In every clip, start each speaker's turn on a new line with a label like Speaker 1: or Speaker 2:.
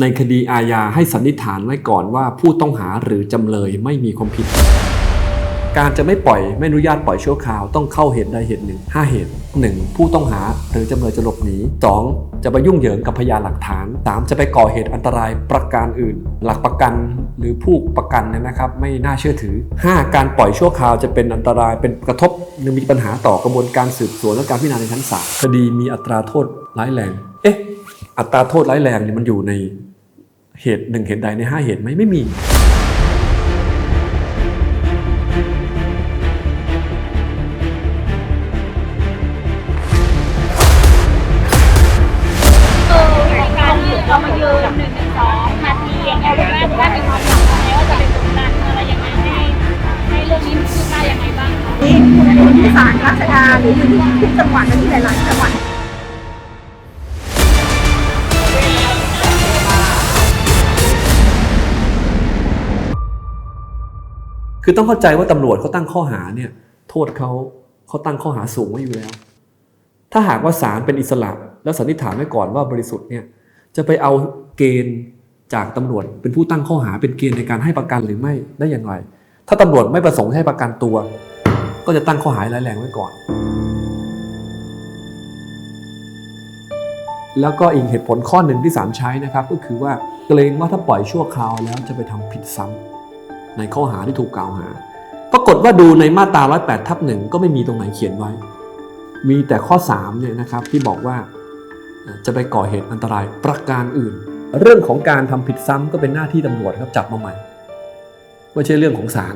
Speaker 1: ในคดีอาญาให้สันนิษฐานไว้ก่อนว่าผู้ต้องหาหรือจำเลยไม่มีความผิด การจะไม่ปล่อยไม่อนุญาตปล่อยชั่วคราวต้องเข้าเหตุใดเหตุหนึ่งห้าเหตุ 1. ผู้ต้องหาหรือจำเลยจะหลบหนี 2. จะไปยุ่งเหยิงกับพยานหลักฐาน 3. จะไปก่อเหตุอันตรายประการอื่น หลักประกันหรือผู้ประกันเนยนะครับไม่น่าเชื่อถือ 5. การปล่อยชั่วคราวจะเป็นอันตรายเป็นกระทบหรือมีปัญหาต่อกระบวนการสืบสวนและการพิจารณาในชั้นศาลคดีมีอัตราโทษร้ายแรง อัตราโทษร้ายแรงเนี่ยมันอยู่ในเหตุหนึ่งเหตุใดในห้าเหตุไหมไม่มี
Speaker 2: การที่เรามายืนหนึ่งหนึ่งสองนาทีอย่างเงี้ยคุณแม่คุณแม่มีความหวังไหมว่าจะเป็นตรงนั้นอะไรยังไงให้ให้เรื่องนี้มันคืบหน้ายังไงบ้างคะ
Speaker 3: นี่อยู่ที่ศาลราชดาหรืออยู่ที่ทุกจังหวัดและที่หลาย ๆ จังหวัด
Speaker 1: คือต้องเข้าใจว่าตำรวจเขาตั้งข้อหาเนี่ยโทษเขาเขาตั้งข้อหาสูงไว้อยู่แล้ว ถ้าหากว่าศาลเป็นอิสระ แล้วสันนิษฐานไว้ก่อนว่าบริสุทธิ์เนี่ยจะไปเอาเกณฑ์จากตำรวจเป็นผู้ตั้งข้อหาเป็นเกณฑ์ในการให้ประกันหรือไม่ได้อย่างไร ถ้าตำรวจไม่ประสงค์ให้ประกันตัว ก็จะตั้งข้อหาร้ายแรงไว้ก่อน แล้วก็อีกเหตุผลข้อหนึ่งที่ศาลใช้นะครับ ก็คือว่าเกรงว่าถ้าปล่อยชั่วคราวแล้วจะไปทำผิดซ้ำ ในข้อหาที่ถูกกล่าวหา ปรากฏว่าดูในมาตรา 108ทับหนึ่งก็ไม่มีตรงไหนเขียนไว้ มีแต่ข้อ3เนี่ยนะครับที่บอกว่าจะไปก่อเหตุอันตรายประการอื่น เรื่องของการทำผิดซ้ำก็เป็นหน้าที่ตำรวจครับจับมาใหม่ไม่ใช่เรื่องของศาล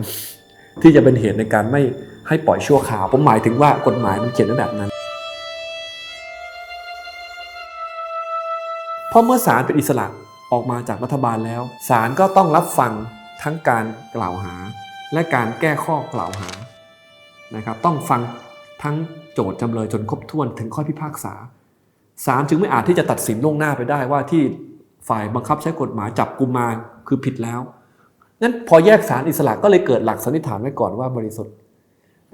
Speaker 1: ที่จะเป็นเหตุในการไม่ให้ปล่อยชั่วคราวผมหมายถึงว่ากฎหมายมันเขียนไว้แบบนั้นพราะเมื่อศาลเป็นอิสระออกมาจากรัฐบาลแล้วศาลก็ต้องรับฟัง ทั้งการกล่าวหา และการแก้ข้อกล่าวหานะครับต้องฟังทั้งโจทย์จำเลยจนครบถ้วนถึงข้อพิพากษาศาลจึงไม่อาจที่จะตัดสินล่วงหน้าไปได้ว่าที่ฝ่ายบังคับใช้กฎหมายจับกุมมาคือผิดแล้วงั้นพอแยกศาลอิสระก็เลยเกิดหลักสันนิษฐานไว้ก่อนว่าบริสุทธิ์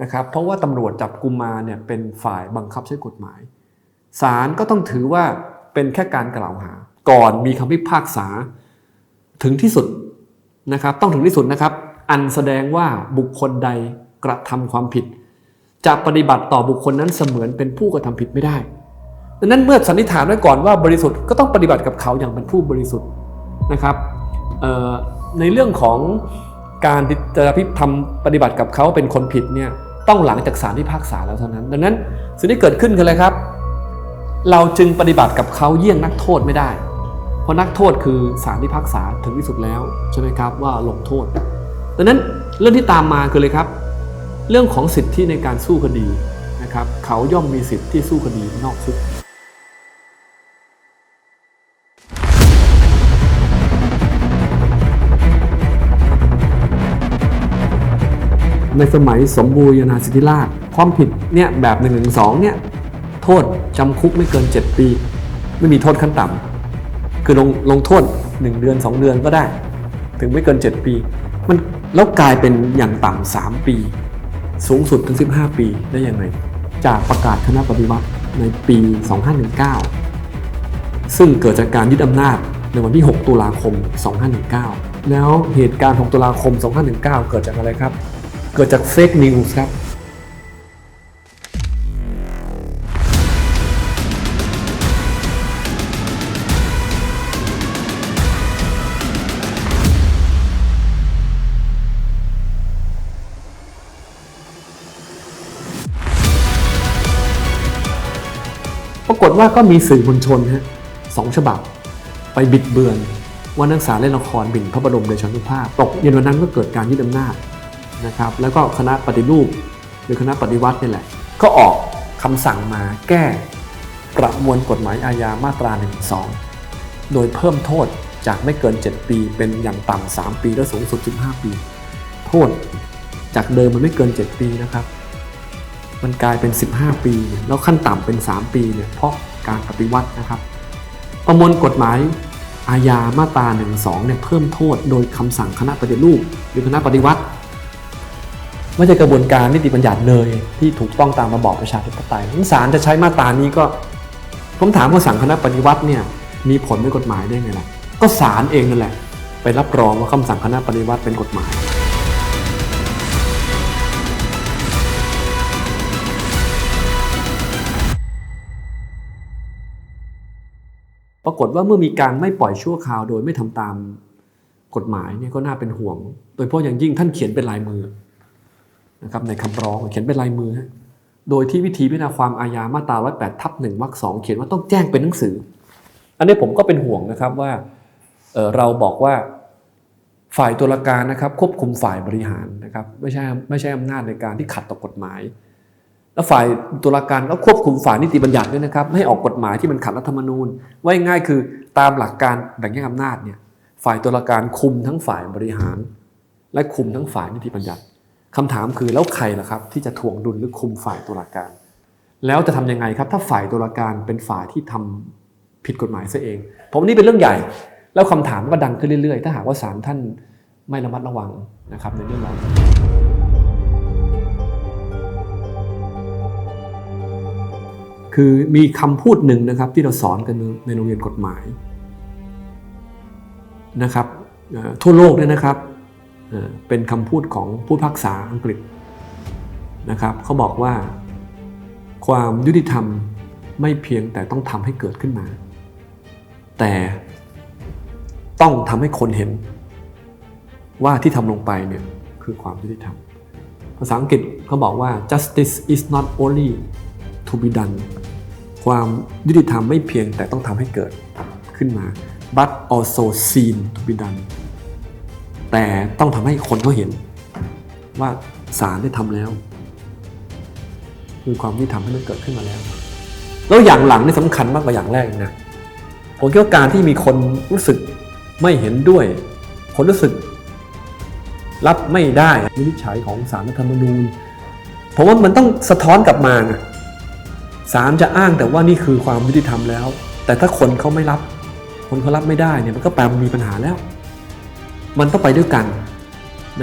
Speaker 1: นะครับ เพราะว่าตำรวจจับกุมมาเนี่ยเป็นฝ่ายบังคับใช้กฎหมายศาลก็ต้องถือว่าเป็นแค่การกล่าวหา ก่อนมีคำพิพากษา ถึงที่สุด นะครับต้องถึงที่สุดนะครับ อันแสดงว่าบุคคลใดกระทำความผิด จะปฏิบัติต่อบุคคลนั้นเสมือนเป็นผู้กระทำผิดไม่ได้ดังนั้นเมื่อสันนิษฐานไว้ก่อนว่าบริสุทธิ์ก็ต้องปฏิบัติกับเขาอย่างเป็นผู้บริสุทธิ์นะครับในเรื่องของการจะพิทำปฏิบัติกับเขาเป็นคนผิดเนี่ยต้องหลังจากศาลพิพากษาแล้วเท่านั้น ดังนั้นสิ่งที่เกิดขึ้นคืออะไรครับ เราจึงปฏิบัติกับเขาเยี่ยงนักโทษไม่ได้ เพราะนักโทษคือศาลพิพากษาถึงที่สุดแล้วใช่ไหมครับว่าลงโทษดังนั้นเรื่องที่ตามมาคือเลยครับ เรื่องของสิทธิในการสู้คดีนะครับ เขาย่อมมีสิทธิที่สู้คดีนอกคุกในสมัยสมบูรณาสิทธิราชความผิดเนี่ยแบบ1นึเนี่ยโทษจำคุกไม่เกิน 7 ปี ไม่มีโทษขั้นต่ำ คือลงลงโทษ1เดือน 2 เดือนก็ได้ ถึงไม่เกิน 7 ปี มันแล้วกลายเป็นอย่างต่ำ3ปี สูงสุดถึง 15 ปีได้ยังไง จากประกาศคณะปฏิวัติในปี 2519 ซึ่งเกิดจากการยึดอำนาจในวันที่ 6 ตุลาคม 2519 แล้วเหตุการณ์ 6 ตุลาคม 2519 เกิดจากอะไรครับ เกิดจากเฟกนิวส์ครับ ฏว่าก็มีสื่อมวลชนฮะสองฉบับ ไปบิดเบือนว่านักศึกษาเล่นละครบิ่นพระบรมเดชานุภาพตกเย็นวันนั้นก็เกิดการยึดอำนาจนะครับแล้วก็คณะปฏิรูปหรือคณะปฏิวัตินี่แหละ ก็ออกคำสั่งมาแก้ประมวลกฎหมายอาญามาตรา1นึโดยเพิ่มโทษจากไม่เกิน 7 ปี เป็นอย่างต่ำ3ปีและสูงสุด 15 ปี โทษจากเดิมมันไม่เกิน 7 ปีนะครับ มันกลายเป็น 15 ปีเนี่ยแล้วขั้นต่ำเป็น 3 ปีเนี่ยเพราะการปฏิวัตินะครับ ประมวลกฎหมายอาญามาตรา1นึเนี่ยเพิ่มโทษโดยคำสั่งคณะปฏิรูปหรือคณะปฏิวัติไม่ใช่กระบวนการนิติบัญญัติเลยที่ถูกต้องตามระบอบประชาธิปไตยศาลจะใช้มาตรานี้ก็ผมถามว่าสั่งคณะปฏิวัติเนี่ยมีผลในกฎหมายได้ไงล่ะก็ศาลเองนั่นแหละ ไปรับรองว่าคำสั่งคณะปฏิวัติเป็นกฎหมาย ปรากฏว่าเมื่อมีการไม่ปล่อยชั่วคราวโดยไม่ทำตามกฎหมายเนี่ยก็น่าเป็นห่วง โดยเฉพาะอย่างยิ่งท่านเขียนเป็นลายมือนะครับในคำร้องเขียนเป็นลายมือ โดยที่วิธีพิจารณาความอาญามาตรา108ทับหนึ่งวรรคสองเขียนว่าต้องแจ้งเป็นหนังสือ อันนี้ผมก็เป็นห่วงนะครับว่าเเราบอกว่าฝ่ายตุลาการนะครับควบคุมฝ่ายบริหารนะครับไม่ใช่ไม่ใช่อำนาจในการที่ขัดต่อกฎหมาย แล้วฝ่ายตุลาการก็ควบคุมฝ่ายนิติบัญญัติด้วยนะครับไม่ให้ออกกฎหมายที่มันขัดรัฐธรรมนูญ ว่าง่ายคือตามหลักการแบ่งแยกอำนาจเนี่ยฝ่ายตุลาการคุมทั้งฝ่ายบริหาร และคุมทั้งฝ่ายนิติบัญญัติคำถามคือแล้วใครล่ะครับ ที่จะทวงดุลหรือคุมฝ่ายตุลาการ แล้วจะทำยังไงครับ ถ้าฝ่ายตุลาการเป็นฝ่ายที่ทำผิดกฎหมายซะเองผมว่านี่เป็นเรื่องใหญ่ แล้วคำถามก็ดังขึ้นเรื่อยๆ ถ้าหากว่าศาลท่านไม่ระมัดระวังนะครับในเรื่องเหล่านี้ คือมีคำพูดหนึ่งนะครับที่เราสอนกันในโรงเรียนกฎหมายนะครับทั่วโลกเนี่ยนะครับเป็นคำพูดของผู้พักษาอังกฤษนะครับเขาบอกว่า ความยุติธรรมไม่เพียงแต่ต้องทำให้เกิดขึ้นมา แต่ต้องทำให้คนเห็นว่าที่ทำลงไปเนี่ยคือความยุติธรรม ภาษาอังกฤษเขาบอกว่า justice is not only to be done ความยุติธรรมไม่เพียงแต่ต้องทำให้เกิดขึ้นมา but also seen to be done แต่ต้องทำให้คนเขาเห็น ว่าศาลได้ทำแล้ว คือความยุติธรรมให้มันเกิดขึ้นมาแล้ว แล้วอย่างหลังนี่สำคัญมากกว่าอย่างแรกนะผมคิดว่าการที่มีคนรู้สึกไม่เห็นด้วย คนรู้สึก รับไม่ได้วินิจฉัยของสารรัฐธรรมนูญผมว่ามันต้องสะท้อนกลับมาไง ศาลจะอ้างแต่ว่านี่คือความยุติธรรมแล้ว แต่ถ้าคนเขาไม่รับ คนเขารับไม่ได้เนี่ยมันก็แปลว่ามีปัญหาแล้ว มันต้องไปด้วยกัน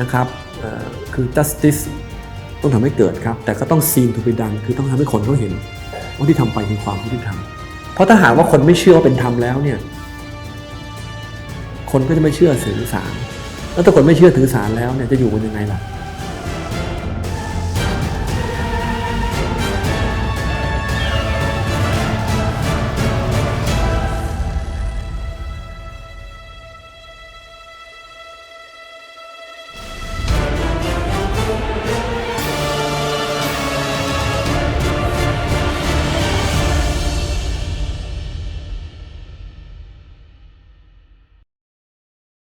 Speaker 1: นะครับคือ justice ต้องทำให้เกิดครับ แต่ก็ต้อง seen to be done คือต้องทำให้คนเขาเห็นว่าที่ทำไปคือความยุติธรรมเพราะถ้าหากว่าคนไม่เชื่อว่าเป็นธรรมแล้วเนี่ยคนก็จะไม่เชื่อถือศาลแล้วถ้าคนไม่เชื่อถือศาลแล้วเนี่ยจะอยู่กันยังไงล่ะ